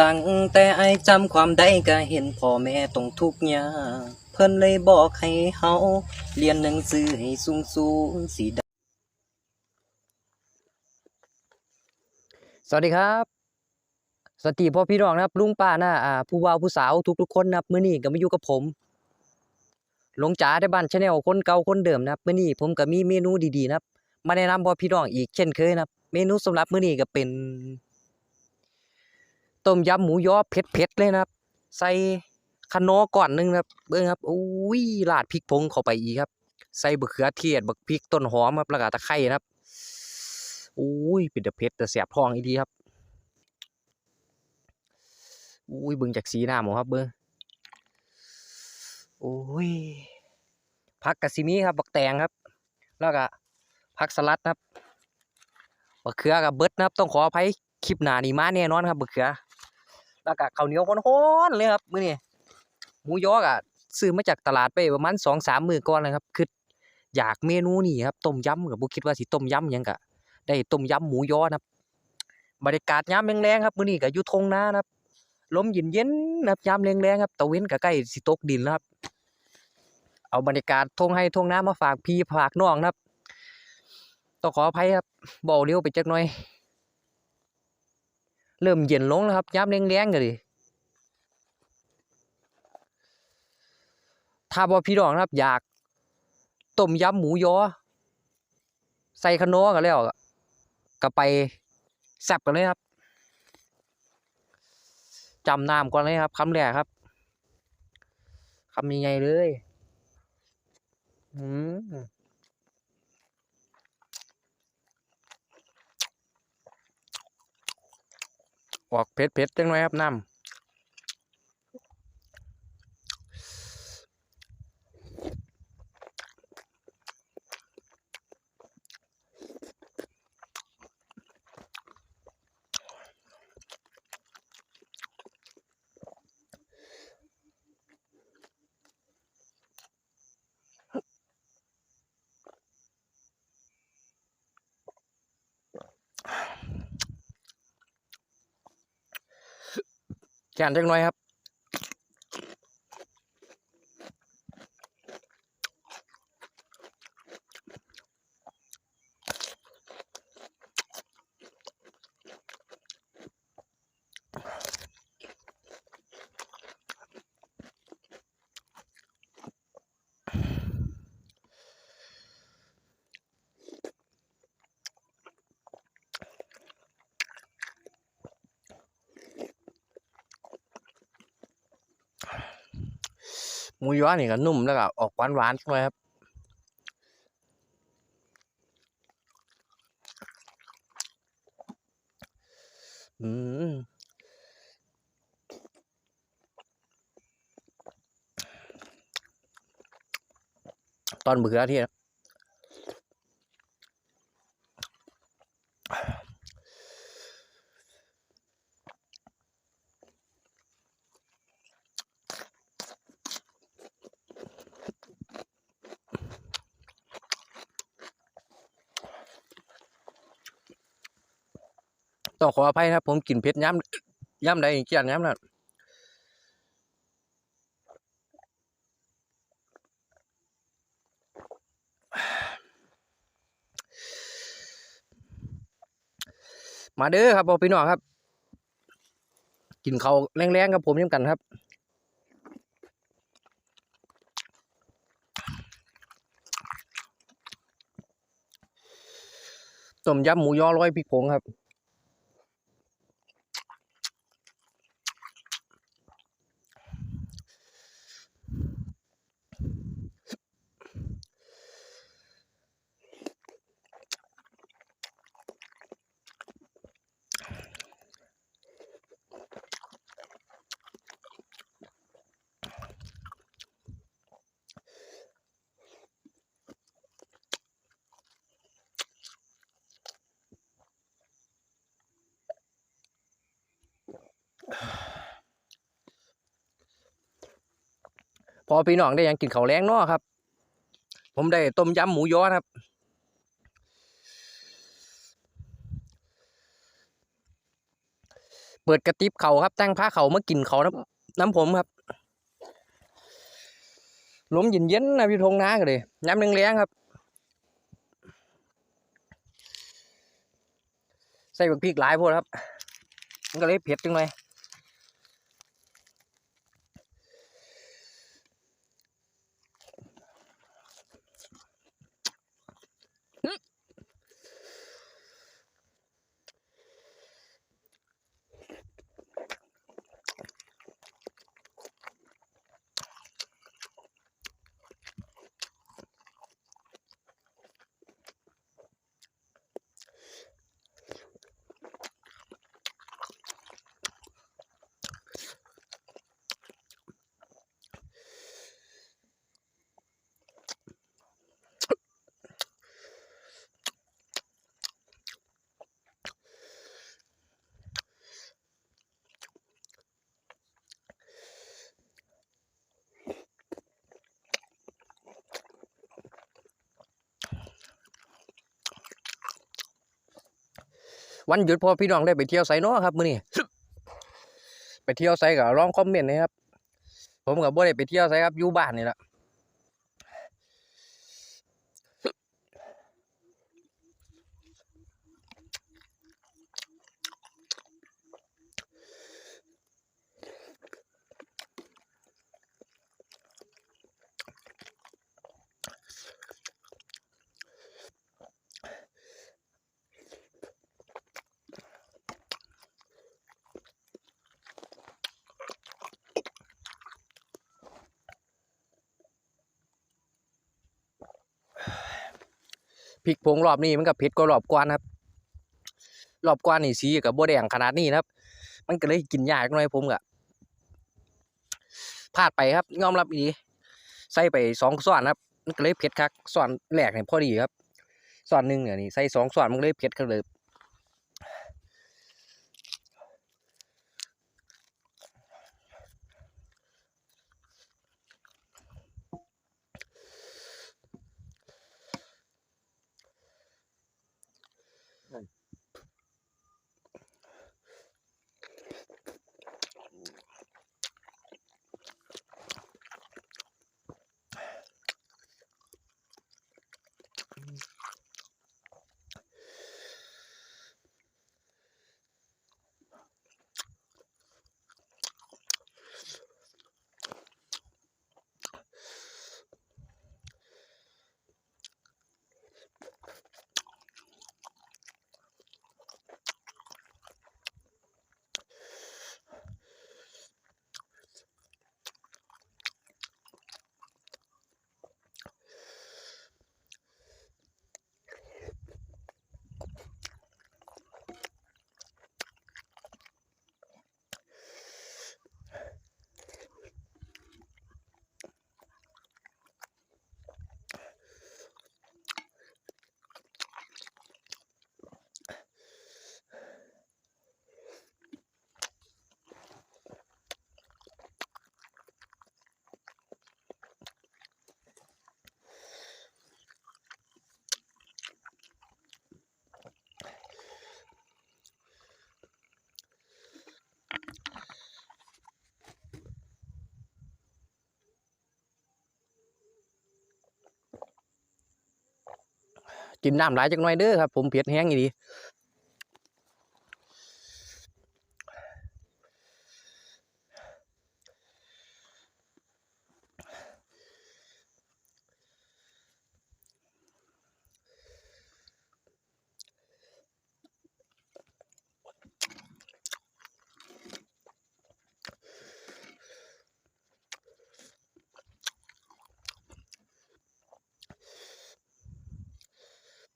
ตั้งแต่ไอจำความได้ก็เห็นพ่อแม่ต้องทุกข์ยากเพิ่นเลยบอกให้เฮาเรียนหนังสือให้สูงสูงสิได้สวัสดีครับ สวัสดีพ่อพี่น้องนะครับ ลุงป้าน้าอ่าผู้บ่าวผู้สาวทุกๆคนนะครับมื้อนี้ก็มาอยู่กับผมหลงจ๋าได้บ้านชาแนลคนเก่าคนเดิมนะครับมื้อนี้ผมก็มีเมนูดีๆนะครับ มาแนะนำพ่อพี่น้องอีกเช่นเคยนะครับ เมนูสำหรับมื้อนี้ก็เป็น ต้มยำหมูยอเผ็ดๆเลยนะครับ ใส่คะนอก่อนหนึงนะครับเบิ่งครับอุ้ยราดพริกผงเข้าไปอีกครับ ใส่บักเขือเทศบักพริกต้นหอมครับแล้วก็ตะไคร้นะครับอุ้ยเป็นเผ็ดแต่แสบท้องอีดีครับอุ้ยเบิ่งจากสีหน้าหมอครับเบิ่งโอ้ยผักกะซิมีครับบักแตงครับ แล้วก็ผักสลัดครับบักเขือกับเบิดนะครับ ต้องขออภัยคลิปหนานี่มาแน่นอนครับบักเขือ แล้วก็ข้าวเหนียวข้นๆเลยครับมื้อนี้หมูยอก็ซื้อมาจากตลาดไปประมาณ2-3มื้อก่อนเลยครับคืออยากเมนูนี้ครับต้มยำก็บ่คิดว่าสิต้มยำยังก็ได้ต้มยำหมูยอนะครับบรรยากาศยามแลงๆครับมื้อนี้ก็อยู่ทงนานะครับลมเย็นๆนะครับยามแลงๆครับตะเว้นก็ใกล้สิตกดินแล้วครับเอาบรรยากาศทงให้ทงน้ามาฝากพี่ฝากน้องนะครับต้องขออภัยครับเบาเร็วไปจักหน่อย เริ่มเย็นลงแล้วครับยามแรงๆก็ดิถ้าบ่พี่น้องนะครับ อยากต้มยำหมูยอ ใส่คะน้อกันแล้วก็ไปแซ่บกันเลยครับจำน้ำก่อนเลยครับคำแรกครับคำใหญ่เลย อืม ออกเผ็ดๆจังหน่อยครับน้ำ แก่นจังหน่อยครับ มูยอนี่ก็นุ่มแล้วก็ออกหวานหวานๆใช่ไหมครับอืมตอนเบื่อที่นะ ต้องขออภัยนะครับผมกินเผ็ดย้ำย้ำใดเกี่ยนย้ำนั้นมาเด้อครับพี่น้องครับ กินเขาแรงๆกับผมยังกันครับต้มยำหมูยอร้อยพริกผงครับ อพี่น้องได้ยังกินข้าวแรงเนาะครับ ผมได้ต้มยำหมูย้อครับ เปิดกระติบเขาครับตั้งผ้าเขามากินเขาน้ำน้ำผมครับลมเย็นๆนะพี่ทงน้ากันเลยน้ำแรงๆครับ ใส่บักพริกหลายพวกครับ มันก็เลยเผ็ดจังเลย วันหยุดพอพี่น้องได้ไปเที่ยวไซโนาะครับมื้อนี้ไปเที่ยวไซก็ลองคอมเมนต์นะครับผมกับบ่ได้ไปเที่ยวไซครับอยู่บ้านนี่แหละ พริกผงรอบนี้มันก็เผ็ดกว่ารอบกวนครับ รอบกวนนี่สีกับบ่แดงขนาดนี้นะครับ มันก็เลยกินยากหน่อยผมก็พลาดไปครับยอมรับดีใส่ไปสองส่วนครับมันก็เลยเผ็ดคักส่วนแหลกเนี่ยพอดีครับส่วนหนึ่งเนี่ยนี่ใส่สองส่วนมันเลยเผ็ดกันเลย กินน้ำหลายจักหน่อยเด้อครับผมเผ็ดแห้งอีดี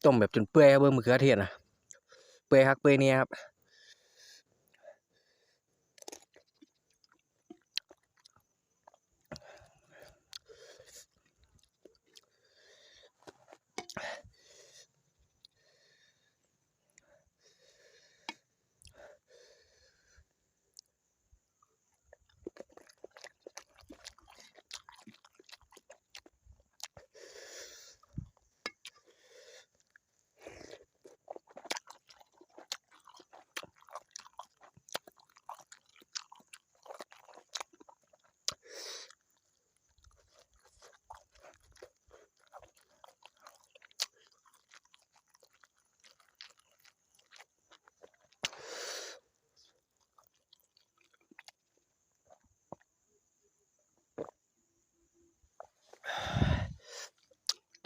ต้มแบบจนเปื่อยครับเบิ่งมะเขือเทศนะเปื่อยฮักเปื่อยเนี่ยครับ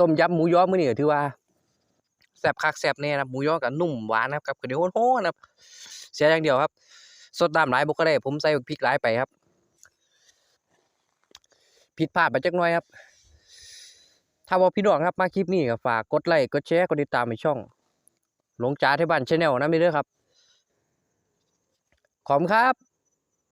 ต้มยำหมูยอมื้อนี้ก็ถือว่าแซ่บคักแซ่บแน่นะหมูยอก็นุ่มหวานนะครับกับข้าวเหนียวโฮ้นะครับเสียอย่างเดียวครับ สดน้ำหลายบ่ก็ได้ ผมใส่พริกหลายไปครับผิดพลาดไปจักหน่อยครับ ถ้าว่าพี่น้องครับมาคลิปนี้ก็ฝากกดไลค์กดแชร์กดติดตามในช่อง หลงจ๋าที่บ้านชาแนลนะไมีเด้อครับ ขอบคุณครับ